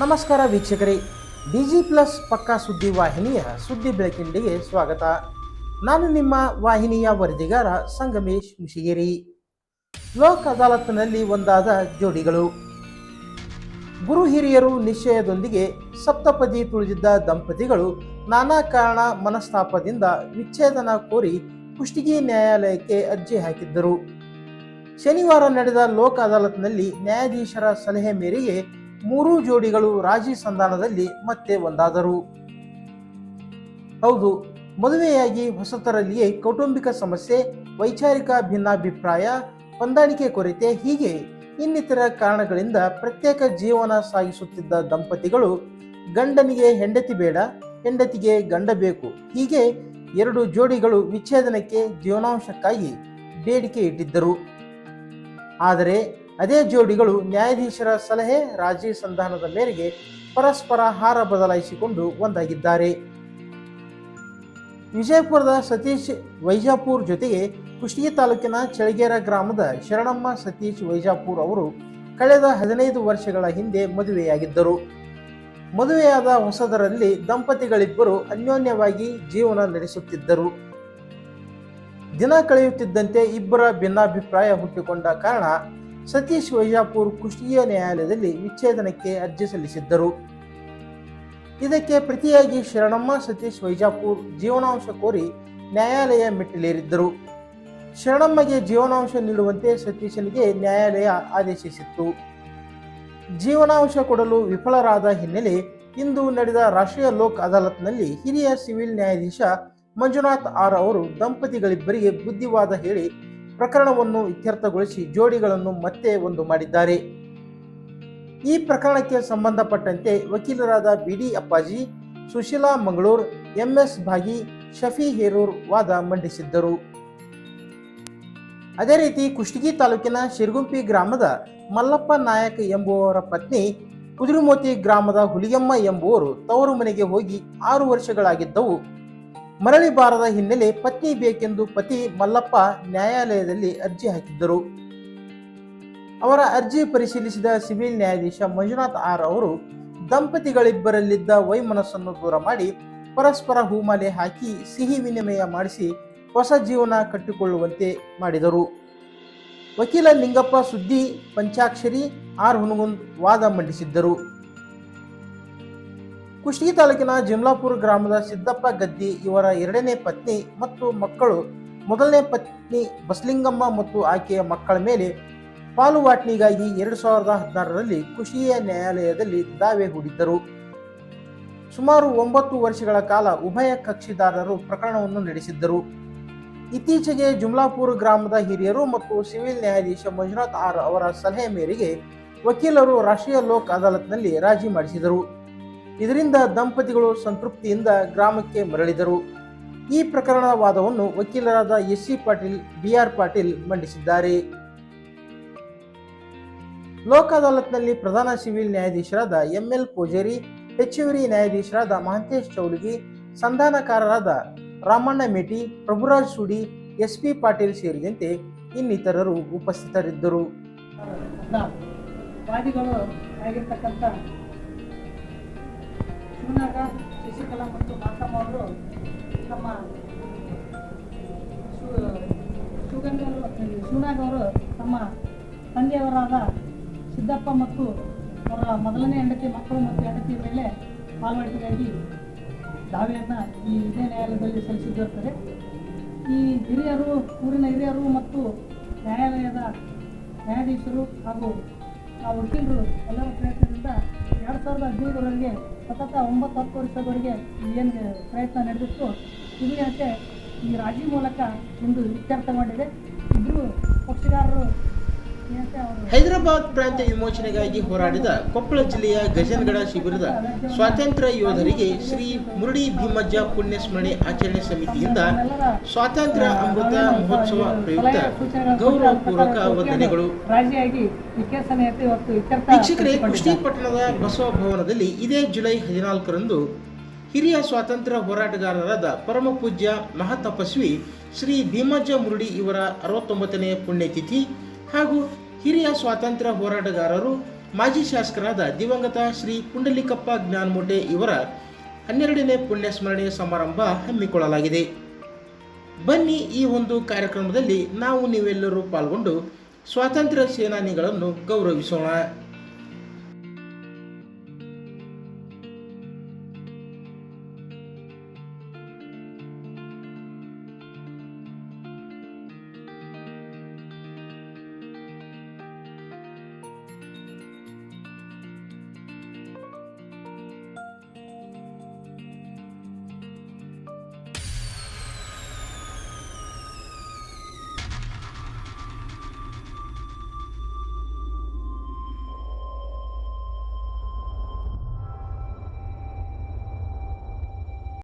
ನಮಸ್ಕಾರ ವೀಕ್ಷಕರೇ. DG plus ಪಕ್ಕಾ ಸುದ್ದಿ ವಾಹಿನಿಯ ಸುದ್ದಿ ಬೆಳಕಿಂಡಿಗೆ ಸ್ವಾಗತ. ನಾನು ನಿಮ್ಮ ವಾಹಿನಿಯ ವರದಿಗಾರ ಸಂಗಮೇಶ್ ಮುಷಿಗೇರಿ. ಲೋಕ್ ಅದಾಲತ್ನಲ್ಲಿ ಒಂದಾದ ಜೋಡಿಗಳು. ಗುರು ಹಿರಿಯರು ನಿಶ್ಚಯದೊಂದಿಗೆ ಸಪ್ತಪದಿ ತುಳಿದಿದ್ದ ದಂಪತಿಗಳು ನಾನಾ ಕಾರಣ ಮನಸ್ತಾಪದಿಂದ ವಿಚ್ಛೇದನ ಕೋರಿ ಕುಷ್ಟಗಿ ನ್ಯಾಯಾಲಯಕ್ಕೆ ಅರ್ಜಿ ಹಾಕಿದ್ದರು. ಶನಿವಾರ ನಡೆದ ಲೋಕ ಅದಾಲತ್ನಲ್ಲಿ ನ್ಯಾಯಾಧೀಶರ ಸಲಹೆ ಮೇರೆಗೆ ಮೂರೂ ಜೋಡಿಗಳು ರಾಜಿ ಸಂಧಾನದಲ್ಲಿ ಮತ್ತೆ ಒಂದಾದರು. ಹೌದು, ಮದುವೆಯಾಗಿ ಹೊಸತರಲ್ಲಿಯೇ ಕೌಟುಂಬಿಕ ಸಮಸ್ಯೆ, ವೈಚಾರಿಕ ಭಿನ್ನಾಭಿಪ್ರಾಯ, ಹೊಂದಾಣಿಕೆ ಕೊರತೆ ಹೀಗೆ ಇನ್ನಿತರ ಕಾರಣಗಳಿಂದ ಪ್ರತ್ಯೇಕ ಜೀವನ ಸಾಗಿಸುತ್ತಿದ್ದ ದಂಪತಿಗಳು, ಗಂಡನಿಗೆ ಹೆಂಡತಿ ಬೇಡ, ಹೆಂಡತಿಗೆ ಗಂಡ ಬೇಕು, ಹೀಗೆ ಎರಡು ಜೋಡಿಗಳು ವಿಚ್ಛೇದನಕ್ಕೆ ಜೀವನಾಂಶಕ್ಕಾಗಿ ಬೇಡಿಕೆ ಇಟ್ಟಿದ್ದರು. ಆದರೆ ಅದೇ ಜೋಡಿಗಳು ನ್ಯಾಯಾಧೀಶರ ಸಲಹೆ ರಾಜಿ ಸಂಧಾನದ ಮೇರೆಗೆ ಪರಸ್ಪರ ಹಾರ ಬದಲಾಯಿಸಿಕೊಂಡು ಒಂದಾಗಿದ್ದಾರೆ. ವಿಜಯಪುರದ ಸತೀಶ್ ವೈಜಾಪುರ್ ಜೊತೆಗೆ ಕುಷ್ಟಗಿ ತಾಲೂಕಿನ ಚಳಗೇರ ಗ್ರಾಮದ ಶರಣಮ್ಮ ಸತೀಶ್ ವೈಜಾಪುರ್ ಅವರು ಕಳೆದ ಹದಿನೈದು ವರ್ಷಗಳ ಹಿಂದೆ ಮದುವೆಯಾಗಿದ್ದರು. ಮದುವೆಯಾದ ಹೊಸದರಲ್ಲಿ ದಂಪತಿಗಳಿಬ್ಬರು ಅನ್ಯೋನ್ಯವಾಗಿ ಜೀವನ ನಡೆಸುತ್ತಿದ್ದರು. ದಿನ ಕಳೆಯುತ್ತಿದ್ದಂತೆ ಇಬ್ಬರ ಭಿನ್ನಾಭಿಪ್ರಾಯ ಹುಟ್ಟಿಕೊಂಡ ಕಾರಣ ಸತೀಶ್ ವೈಜಾಪುರ್ ಕುಷ್ಟಗಿಯ ನ್ಯಾಯಾಲಯದಲ್ಲಿ ವಿಚ್ಛೇದನಕ್ಕೆ ಅರ್ಜಿ ಸಲ್ಲಿಸಿದ್ದರು. ಇದಕ್ಕೆ ಪ್ರತಿಯಾಗಿ ಶರಣಮ್ಮ, ಸತೀಶ್ ವೈಜಾಪುರ್ ಜೀವನಾಂಶ ಕೋರಿ ನ್ಯಾಯಾಲಯ ಮೆಟ್ಟಿಲೇರಿದ್ದರು. ಶರಣಮ್ಮಗೆ ಜೀವನಾಂಶ ನೀಡುವಂತೆ ಸತೀಶನಿಗೆ ನ್ಯಾಯಾಲಯ ಆದೇಶಿಸಿತ್ತು. ಜೀವನಾಂಶ ಕೊಡಲು ವಿಫಲರಾದ ಹಿನ್ನೆಲೆ ಇಂದು ನಡೆದ ರಾಷ್ಟ್ರೀಯ ಲೋಕ್ ಅದಾಲತ್ನಲ್ಲಿ ಹಿರಿಯ ಸಿವಿಲ್ ನ್ಯಾಯಾಧೀಶ ಮಂಜುನಾಥ್ ಆರ್ ಅವರು ದಂಪತಿಗಳಿಬ್ಬರಿಗೆ ಬುದ್ಧಿವಾದ ಹೇಳಿ ಪ್ರಕರಣವನ್ನು ಇತ್ಯರ್ಥಗೊಳಿಸಿ ಜೋಡಿಗಳನ್ನು ಮತ್ತೆ ಒಂದು ಮಾಡಿದ್ದಾರೆ. ಈ ಪ್ರಕರಣಕ್ಕೆ ಸಂಬಂಧಪಟ್ಟಂತೆ ವಕೀಲರಾದ ಬಿ ಡಿ ಅಪ್ಪಾಜಿ, ಸುಶೀಲಾ ಮಂಗಳೂರ್, ಎಂಎಸ್ ಭಾಗಿ, ಶಫಿ ಹೇರೂರ್ ವಾದ ಮಂಡಿಸಿದ್ದರು. ಅದೇ ರೀತಿ ಕುಷ್ಟಗಿ ತಾಲೂಕಿನ ಶಿರಗುಂಪಿ ಗ್ರಾಮದ ಮಲ್ಲಪ್ಪ ನಾಯಕ್ ಎಂಬುವವರ ಪತ್ನಿ ಕುದುರೆಮೋತಿ ಗ್ರಾಮದ ಹುಲಿಯಮ್ಮ ಎಂಬುವರು ತವರು ಮನೆಗೆ ಹೋಗಿ ಆರು ವರ್ಷಗಳಾಗಿದ್ದವು. ಮರಳಿ ಬಾರದ ಹಿನ್ನೆಲೆ ಪತ್ನಿ ಬೇಕೆಂದು ಪತಿ ಮಲ್ಲಪ್ಪ ನ್ಯಾಯಾಲಯದಲ್ಲಿ ಅರ್ಜಿ ಹಾಕಿದ್ದರು. ಅವರ ಅರ್ಜಿ ಪರಿಶೀಲಿಸಿದ ಸಿವಿಲ್ ನ್ಯಾಯಾಧೀಶ ಮಂಜುನಾಥ್ ಆರ್ ಅವರು, ದಂಪತಿಗಳಿಬ್ಬರಲ್ಲಿದ್ದ ವೈಮನಸ್ಸನ್ನು ದೂರ ಮಾಡಿ ಪರಸ್ಪರ ಹೂಮಾಲೆ ಹಾಕಿ ಸಿಹಿ ವಿನಿಮಯ ಮಾಡಿಸಿ ಹೊಸ ಜೀವನ ಕಟ್ಟಿಕೊಳ್ಳುವಂತೆ ಮಾಡಿದರು. ವಕೀಲ ಲಿಂಗಪ್ಪ ಸುದ್ದಿ, ಪಂಚಾಕ್ಷರಿ, ಆರ್ ಹುನಗುಂದ್ ವಾದ ಮಂಡಿಸಿದ್ದರು. ಕುಷ್ಟಗಿ ತಾಲೂಕಿನ ಜಿಮ್ಲಾಪುರ ಗ್ರಾಮದ ಸಿದ್ದಪ್ಪ ಗದ್ದಿ ಇವರ ಎರಡನೇ ಪತ್ನಿ ಮತ್ತು ಮಕ್ಕಳು, ಮೊದಲನೇ ಪತ್ನಿ ಬಸಲಿಂಗಮ್ಮ ಮತ್ತು ಆಕೆಯ ಮಕ್ಕಳ ಮೇಲೆ ಪಾಲುವಾಟ್ನಿಗಾಗಿ ಎರಡು ಸಾವಿರದ ಹದಿನಾರರಲ್ಲಿ ಕುಷಿಯ ನ್ಯಾಯಾಲಯದಲ್ಲಿ ದಾವೆ ಹೂಡಿದ್ದರು. ಸುಮಾರು ಒಂಬತ್ತು ವರ್ಷಗಳ ಕಾಲ ಉಭಯ ಕಕ್ಷಿದಾರರು ಪ್ರಕರಣವನ್ನು ನಡೆಸಿದ್ದರು. ಇತ್ತೀಚೆಗೆ ಜುಮ್ಲಾಪುರ ಗ್ರಾಮದ ಹಿರಿಯರು ಮತ್ತು ಸಿವಿಲ್ ನ್ಯಾಯಾಧೀಶ ಮಂಜುನಾಥ್ ಆರ್ ಅವರ ಸಲಹೆ ಮೇರೆಗೆ ವಕೀಲರು ರಾಷ್ಟ್ರೀಯ ಲೋಕ್ ಅದಾಲತ್ನಲ್ಲಿ ರಾಜಿ ಮಾಡಿಸಿದರು. ಇದರಿಂದ ದಂಪತಿಗಳು ಸಂತೃಪ್ತಿಯಿಂದ ಗ್ರಾಮಕ್ಕೆ ಮರಳಿದರು. ಈ ಪ್ರಕರಣದ ವಾದವನ್ನು ವಕೀಲರಾದ S C Patil, B R Patil ಮಂಡಿಸಿದ್ದಾರೆ. ಲೋಕ ಅದಾಲತ್ನಲ್ಲಿ ಪ್ರಧಾನ ಸಿವಿಲ್ ನ್ಯಾಯಾಧೀಶರಾದ ಎಂಎಲ್ ಪೂಜೇರಿ, ಹೆಚ್ಚುವರಿ ನ್ಯಾಯಾಧೀಶರಾದ ಮಹಂತೇಶ್ ಚೌಲಗಿ ಸಂಧಾನಕಾರರಾದ ರಾಮಣ್ಣ ಮೇಟಿ, ಪ್ರಭುರಾಜ್ ಸುಡಿ ಎಸ್ ಪಿ ಪಾಟೀಲ್ ಸೇರಿದಂತೆ ಇನ್ನಿತರರು ಉಪಸ್ಥಿತರಿದ್ದರು. ಶಿವನಾಗ ಶಶಿಕಲಾ ಮತ್ತು ಮಾತಮ್ಮ ಅವರು ತಮ್ಮ ಶಿವಗಂಗ ಶಿವನಾಗ ಅವರು ತಮ್ಮ ತಂದೆಯವರಾದ ಸಿದ್ದಪ್ಪ ಮತ್ತು ಅವರ ಮೊದಲನೇ ಹೆಂಡತಿ, ಮಕ್ಕಳು ಮತ್ತು ಹೆಂಡತಿ ಮೇಲೆ ಪಾಲ್ಗೊಳ್ಳಿಗಾಗಿ ದಾವೆಯನ್ನು ಈ ಇದೇ ನ್ಯಾಯಾಲಯದಲ್ಲಿ ಸಲ್ಲಿಸಿದ್ದಿರ್ತಾರೆ ಈ ಹಿರಿಯರು, ಊರಿನ ಹಿರಿಯರು ಮತ್ತು ನ್ಯಾಯಾಲಯದ ನ್ಯಾಯಾಧೀಶರು ಹಾಗೂ ಆ ವಕೀಲರು ಎಲ್ಲರ ಪ್ರಯತ್ನದಿಂದ ಎರಡು ಸಾವಿರದ ಹದಿನೈದರವರೆಗೆ ಸತತ ಒಂಬತ್ತು ಹತ್ತು ವರ್ಷದವರೆಗೆ ಏನು ಪ್ರಯತ್ನ ನಡೆದಿತ್ತು ಏನಂತೆ ಈ ರಾಜಿ ಮೂಲಕ ಒಂದು ಇತ್ಯರ್ಥ ಮಾಡಿದೆ. ಇಬ್ಬರು ಪಕ್ಷಗಾರರು ಹೈದರಾಬಾದ್ ಪ್ರಾಂತ್ಯ ವಿಮೋಚನೆಗಾಗಿ ಹೋರಾಡಿದ ಕೊಪ್ಪಳ ಜಿಲ್ಲೆಯ ಗಜನ್ಗಡ ಶಿಬಿರದ ಸ್ವಾತಂತ್ರ್ಯ ಯೋಧರಿಗೆ ಶ್ರೀ ಮುರುಡಿ ಭೀಮಜ್ಜ ಪುಣ್ಯ ಸ್ಮರಣೆ ಆಚರಣೆ ಸಮಿತಿಯಿಂದ ಸ್ವಾತಂತ್ರ್ಯ ಅಮೃತ ಮಹೋತ್ಸವ ಪ್ರಯುಕ್ತ ಗೌರವಪೂರ್ವಕ ವಂದನೆಗಳು. ವೀಕ್ಷಕರೇ ಕೃಷ್ಣಪಟ್ಟಣದ ಪಟ್ಟಣದ ಬಸವ ಭವನದಲ್ಲಿ ಇದೇ ಜುಲೈ ಹದಿನಾಲ್ಕರಂದು ಹಿರಿಯ ಸ್ವಾತಂತ್ರ್ಯ ಹೋರಾಟಗಾರರಾದ ಪರಮ ಪೂಜ್ಯ ಮಹಾತಪಸ್ವಿ ಶ್ರೀ ಭೀಮಜ್ಜ ಮುರುಡಿ ಇವರ ಅರವತ್ತೊಂಬತ್ತನೇ ಪುಣ್ಯತಿಥಿ ಹಾಗೂ ಹಿರಿಯ ಸ್ವಾತಂತ್ರ್ಯ ಹೋರಾಟಗಾರರು, ಮಾಜಿ ಶಾಸಕರಾದ ದಿವಂಗತ ಶ್ರೀ ಪುಂಡಲಿಕಪ್ಪ ಜ್ಞಾನಮೂಟೆ ಇವರ ಹನ್ನೆರಡನೇ ಪುಣ್ಯ ಸ್ಮರಣೆ ಸಮಾರಂಭ ಹಮ್ಮಿಕೊಳ್ಳಲಾಗಿದೆ. ಬನ್ನಿ ಈ ಒಂದು ಕಾರ್ಯಕ್ರಮದಲ್ಲಿ ನಾವು ನೀವೆಲ್ಲರೂ ಪಾಲ್ಗೊಂಡು ಸ್ವಾತಂತ್ರ್ಯ ಸೇನಾನಿಗಳನ್ನು ಗೌರವಿಸೋಣ.